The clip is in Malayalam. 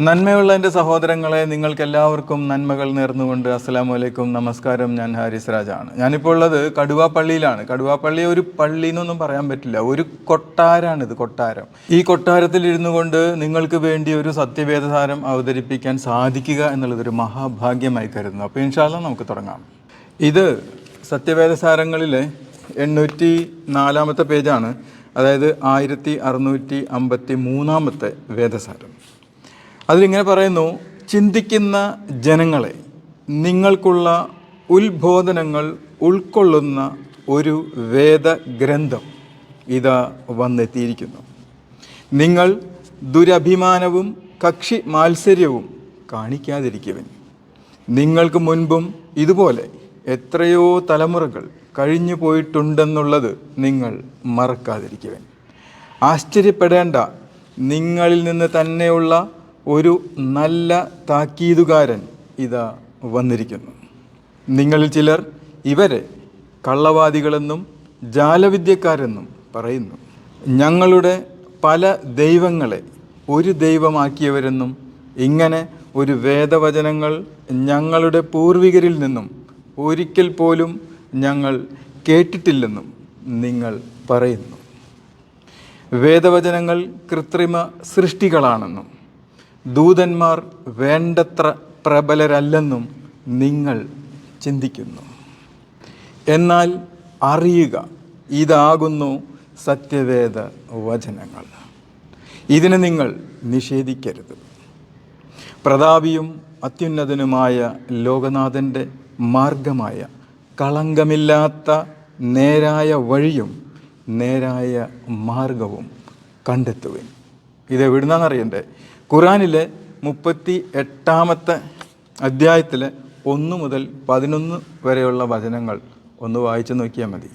നന്മയുള്ള എന്റെ സഹോദരങ്ങളെ നിങ്ങൾക്കെല്ലാവർക്കും നന്മകൾ നേർന്നുകൊണ്ട് അസ്സാം വലൈക്കും നമസ്കാരം ഞാൻ ഹാരിസ് രാജാണ്. ഞാനിപ്പോൾ ഉള്ളത് കടുവാപ്പള്ളിയിലാണ്. കടുവാപ്പള്ളി ഒരു പള്ളി എന്നൊന്നും പറയാൻ പറ്റില്ല. ഒരു കൊട്ടാരാണിത് കൊട്ടാരം. ഈ കൊട്ടാരത്തിൽ ഇരുന്നു കൊണ്ട് നിങ്ങൾക്ക് വേണ്ടി ഒരു സത്യവേദസാരം അവതരിപ്പിക്കാൻ സാധിക്കുക എന്നുള്ളത് ഒരു മഹാഭാഗ്യമായി കരുതുന്നു. അപ്പോൾ ഇൻഷാല്ല നമുക്ക് തുടങ്ങാം. ഇത് സത്യവേദസാരങ്ങളിലെ എണ്ണൂറ്റി നാലാമത്തെ പേജാണ്. അതായത് ആയിരത്തി അറുന്നൂറ്റി അമ്പത്തി മൂന്നാമത്തെ വേദസാരം. അതിലിങ്ങനെ പറയുന്നു ചിന്തിക്കുന്ന ജനങ്ങളെ നിങ്ങൾക്കുള്ള ഉത്ബോധനങ്ങൾ ഉൾക്കൊള്ളുന്ന ഒരു വേദഗ്രന്ഥം ഇതാ വന്നെത്തിയിരിക്കുന്നു. നിങ്ങൾ ദുരഭിമാനവും കക്ഷി മാത്സര്യവും കാണിക്കാതിരിക്കുവൻ. നിങ്ങൾക്ക് മുൻപും ഇതുപോലെ എത്രയോ തലമുറകൾ കഴിഞ്ഞു പോയിട്ടുണ്ടെന്നുള്ളത് നിങ്ങൾ മറക്കാതിരിക്കുവൻ. ആശ്ചര്യപ്പെടേണ്ട നിങ്ങളിൽ നിന്ന് തന്നെയുള്ള ഒരു നല്ല താക്കീതുകാരൻ ഇതാ വന്നിരിക്കുന്നു. നിങ്ങളിൽ ചിലർ ഇവരെ കള്ളവാദികളെന്നും ജാലവിദ്യക്കാരെന്നും പറയുന്നു. ഞങ്ങളുടെ പല ദൈവങ്ങളെ ഒരു ദൈവമാക്കിയവരെന്നും ഇങ്ങനെ ഒരു വേദവചനങ്ങൾ ഞങ്ങളുടെ പൂർവികരിൽ നിന്നും ഒരിക്കൽ പോലും ഞങ്ങൾ കേട്ടിട്ടില്ലെന്നും നിങ്ങൾ പറയുന്നു. വേദവചനങ്ങൾ കൃത്രിമ സൃഷ്ടികളാണെന്നും ദൂതന്മാർ വേണ്ടത്ര പ്രബലരല്ലെന്നും നിങ്ങൾ ചിന്തിക്കുന്നു. എന്നാൽ അറിയുക ഇതാകുന്നു സത്യവേദ വചനങ്ങൾ. ഇതിനെ നിങ്ങൾ നിഷേധിക്കരുത്. പ്രതാപിയും അത്യുന്നതനുമായ ലോകനാഥന്റെ മാർഗമായ കളങ്കമില്ലാത്ത നേരായ വഴിയും നേരായ മാർഗവും കണ്ടെത്തുവിൻ. ഇത് എവിടുന്നാണെന്നറിയണ്ടേ ഖുറാനിലെ മുപ്പത്തി എട്ടാമത്തെ അധ്യായത്തിലെ ഒന്ന് മുതൽ പതിനൊന്ന് വരെയുള്ള വചനങ്ങൾ ഒന്ന് വായിച്ചു നോക്കിയാൽ മതി.